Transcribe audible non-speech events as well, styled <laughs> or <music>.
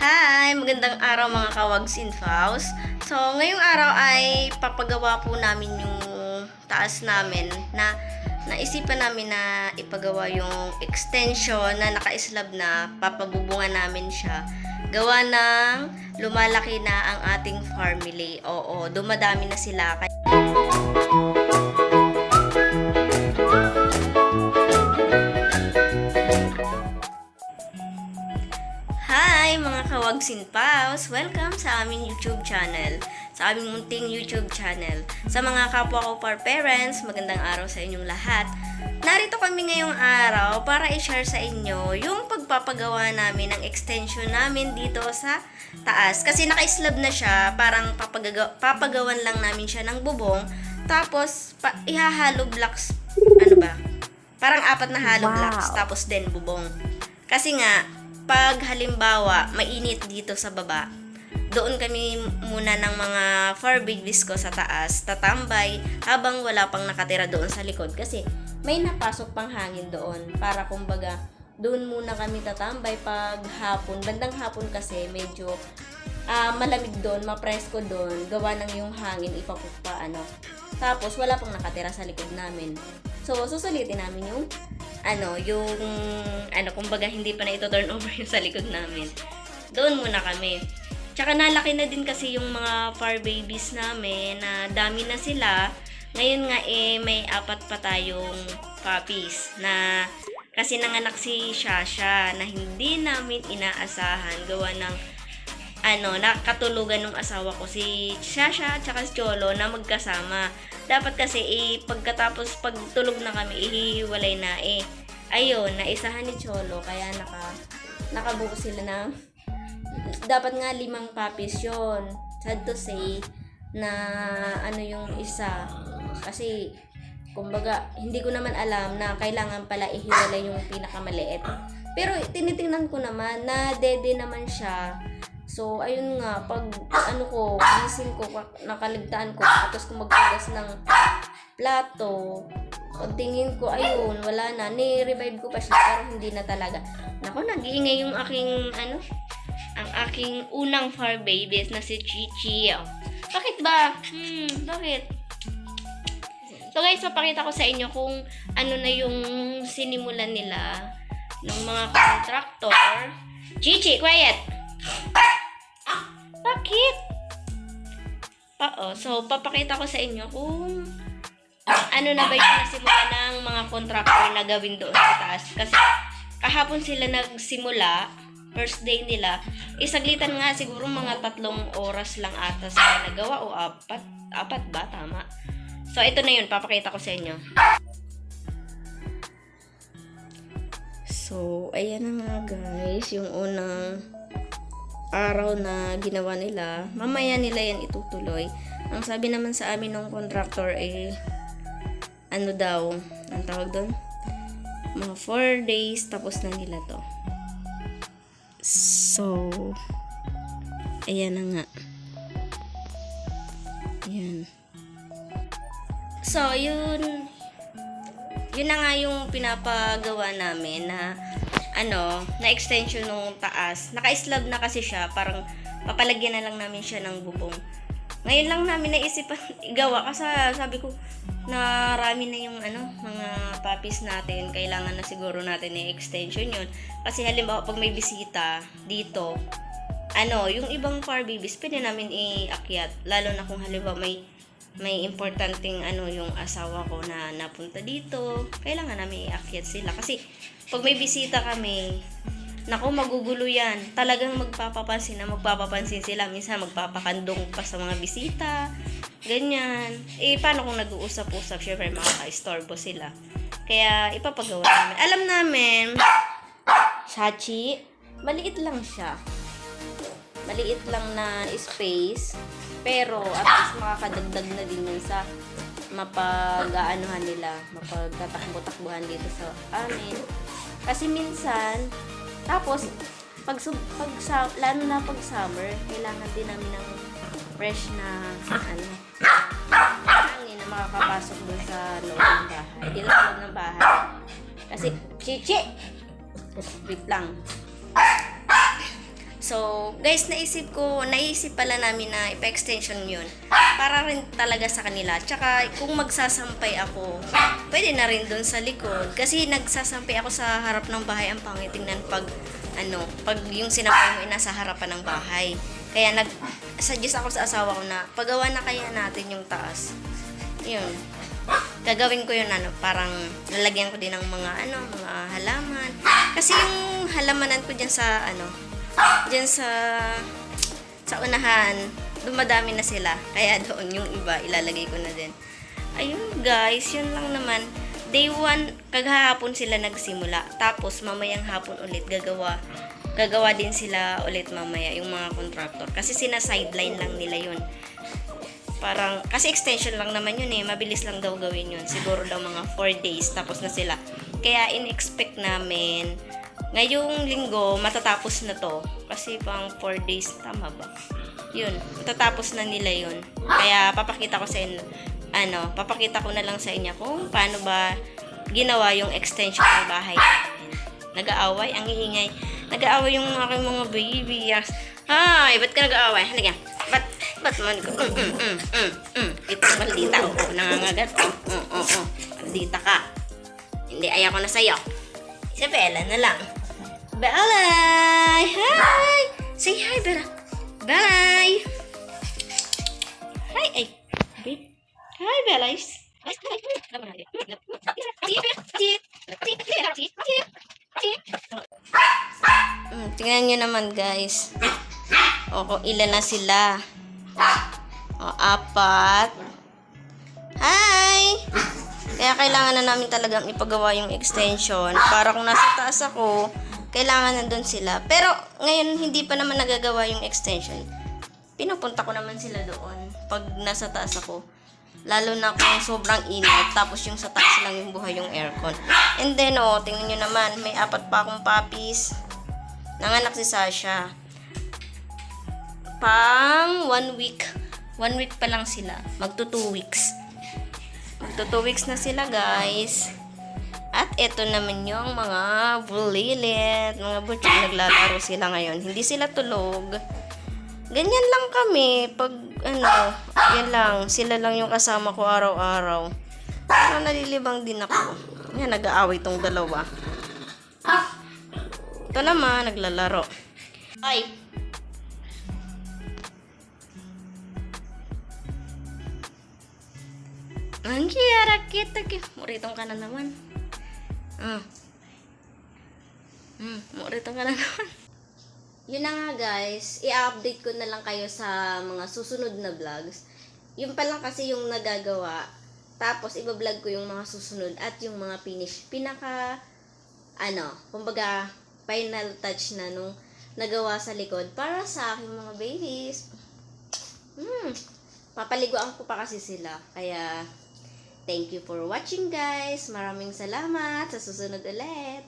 Hi! Magandang araw mga kawags in Faust. So, ngayong araw ay papagawa po namin yung taas namin na naisipan namin na ipagawa yung extension na naka-slab na papabubungan namin siya. Gawa ng lumalaki na ang ating family. Oo, dumadami na sila. Hi kawagsin pals! Welcome sa aming YouTube channel. Sa aming munting YouTube channel. Sa mga kapwa ko par parents, magandang araw sa inyong lahat. Narito kami ngayong araw para i-share sa inyo yung pagpapagawa namin ng extension namin dito sa taas. Kasi naka-slab na siya, parang papagaga- papagawan lang namin siya ng bubong. Tapos, pa- ihahalo blocks, ano ba? Parang apat na hollow Wow. blocks, tapos then bubong. Kasi nga, pag halimbawa, mainit dito sa baba, doon kami muna ng mga fur babies ko sa taas, tatambay, habang wala pang nakatira doon sa likod. Kasi may napasok pang hangin doon. Para kumbaga, doon muna kami tatambay pag hapon. Bandang hapon kasi medyo ah, malamig doon, mapresko doon, gawa ng yung hangin, ipapupa, ano. Tapos, wala pang nakatira sa likod namin. So, susulitin namin yung, ano, yung, ano, kumbaga, hindi pa na ito turn over <laughs> yung sa likod namin. Doon muna kami. Tsaka nalaki na din kasi yung mga far babies namin, na dami na sila. Ngayon nga eh, may apat pa tayong puppies na kasi nanganak si Shasha na hindi namin inaasahan gawa ng ano, nakatulugan ng asawa ko si Shasha at si Cholo na magkasama. Dapat kasi eh, pagkatapos pagtulog na kami, ihiwalay na eh. Ayun, naisahan ni Cholo kaya naka nakabuo sila ng dapat nga limang puppies yon sad to say na ano yung isa kasi kumbaga hindi ko naman alam na kailangan pala ihiwalay yung pinakamaliit pero tinitingnan ko naman na dede naman siya so ayun nga pag ano ko gising ko ka- nakaligtaan ko tapos kung magpugas ng plato pagtingin ko ayun wala na ni-revive ko pa siya pero hindi na talaga nako nag-iingay yung aking ano ang aking unang far babies na si Chichi. Bakit ba? Hmm, bakit? So guys, papakita ko sa inyo kung ano na yung sinimulan nila ng mga contractor. Chichi, quiet! Bakit? Oo, so papakita ko sa inyo kung ano na ba yung nasimula ng mga contractor na gawin doon sa taas. Kasi kahapon sila nagsimula, first day nila, isaglitan nga siguro mga tatlong oras lang ata sila nagawa o apat, apat ba? Tama. So, ito na yun, papakita ko sa inyo. So, ayan na nga guys, yung unang araw na ginawa nila. Mamaya nila yan itutuloy. Ang sabi naman sa amin ng contractor eh, ano daw, ang tawag doon? Mga 4 days, tapos na nila to. So, ayan na nga. Ayan. So, yun, yun na nga yung pinapagawa namin na ano, na extension nung taas. Naka-slab na kasi siya, parang papalagyan na lang namin siya ng bubong. Ngayon lang namin naisipan <laughs> igawa kasi sabi ko narami na yung ano, mga puppies natin. Kailangan na siguro natin ng extension yun. Kasi halimbawa pag may bisita dito, ano, yung ibang far babies, pwede namin iakyat. Lalo na kung halimbawa may may importanteng ano yung asawa ko na napunta dito, kailangan namin iakyat sila. Kasi pag may bisita kami, Naku, magugulo yan. Talagang magpapapansin na magpapapansin sila. Minsan magpapakandong pa sa mga bisita. Ganyan. Eh, paano kung nag-uusap-usap? Siyempre, makaka-istorbo sila. Kaya, ipapagawa namin. Alam namin, Shachi, maliit lang siya. Maliit lang na space. Pero, at least makakadagdag na din yun sa mapag-aanuhan nila, mapagtatakbo-takbuhan dito sa amin. Kasi minsan, tapos, pag, pag lalo na pag summer, kailangan din namin ng fresh na, ano, hangin na makakapasok dun sa loob ng bahay. Dito sa loob ng bahay. Kasi, chichi! Wait lang. So, guys, naisip ko, naisip pala namin na ipa-extension yun. Para rin talaga sa kanila. Tsaka, kung magsasampay ako, pwede na rin dun sa likod. Kasi nagsasampay ako sa harap ng bahay. Ang pangit tingnan pag, ano, pag yung sinampay mo ay nasa harapan ng bahay. Kaya nag-suggest ako sa asawa ko na, pagawa na kaya natin yung taas. Yun. Gagawin ko yun, ano, parang lalagyan ko din ng mga, ano, mga halaman. Kasi yung halamanan ko dyan sa, ano, dyan sa, sa unahan, dumadami na sila. Kaya doon yung iba, ilalagay ko na din. Ayun guys, yun lang naman. Day 1, kaghapon sila nagsimula. Tapos mamayang hapon ulit gagawa. Gagawa din sila ulit mamaya yung mga contractor. Kasi sina sideline lang nila yun. Parang, kasi extension lang naman yun eh. Mabilis lang daw gawin yun. Siguro daw mga 4 days tapos na sila. Kaya in-expect namin, ngayong linggo, matatapos na to. Kasi pang 4 days, tama ba? Yun, matatapos na nila yun. Kaya papakita ko sa inyo, ano, papakita ko na lang sa inyo kung paano ba ginawa yung extension ng bahay. Nag-aaway, ang iingay. Nag-aaway yung aking mga baby. Yes. Ay, ba't ka nag-aaway? Halika. Ba't, ba't man ko? Mm, mm, mm, mm, mm. Itong maldita. Oo, nangangagat. Oh, oh, oh, oh. Maldita ka. Hindi, ayaw ko na sa'yo. Si Bella na lang. Bella! Hi! Say hi, Bella. Bye! Hi, ay. Hi, Bella. Mm, tingnan nyo naman, guys. O, kung ilan na sila. O, apat. Hi! Kaya kailangan na namin talagang ipagawa yung extension. Para kung nasa taas ako, kailangan nandun sila. Pero ngayon, hindi pa naman nagagawa yung extension. Pinupunta ko naman sila doon pag nasa taas ako. Lalo na kung sobrang init, tapos yung sa taas lang yung buhay yung aircon. And then, oh, tingnan nyo naman, may apat pa akong puppies. Nanganak si Sasha. Pang one week. One week pa lang sila. Magto two weeks. Magto two weeks na sila, guys. Ito naman yung mga bulilit. Mga butchok naglalaro sila ngayon. Hindi sila tulog. Ganyan lang kami. Pag, ano, yan lang. Sila lang yung kasama ko araw-araw. Pero nalilibang din ako. Yan, nag-aaway tong dalawa. Ito naman, naglalaro. Ay! Ang kiyara kita ki. Muritong ka na naman. Ah. Hmm, muritong ka na naman. Yun na nga guys, i-update ko na lang kayo sa mga susunod na vlogs. Yun pa lang kasi yung nagagawa. Tapos iba-vlog ko yung mga susunod at yung mga finish. Pinaka, ano, kumbaga, final touch na nung nagawa sa likod para sa aking mga babies. Hmm, papaliguan ko pa kasi sila. Kaya, thank you for watching guys. Maraming salamat. Sa susunod ulit.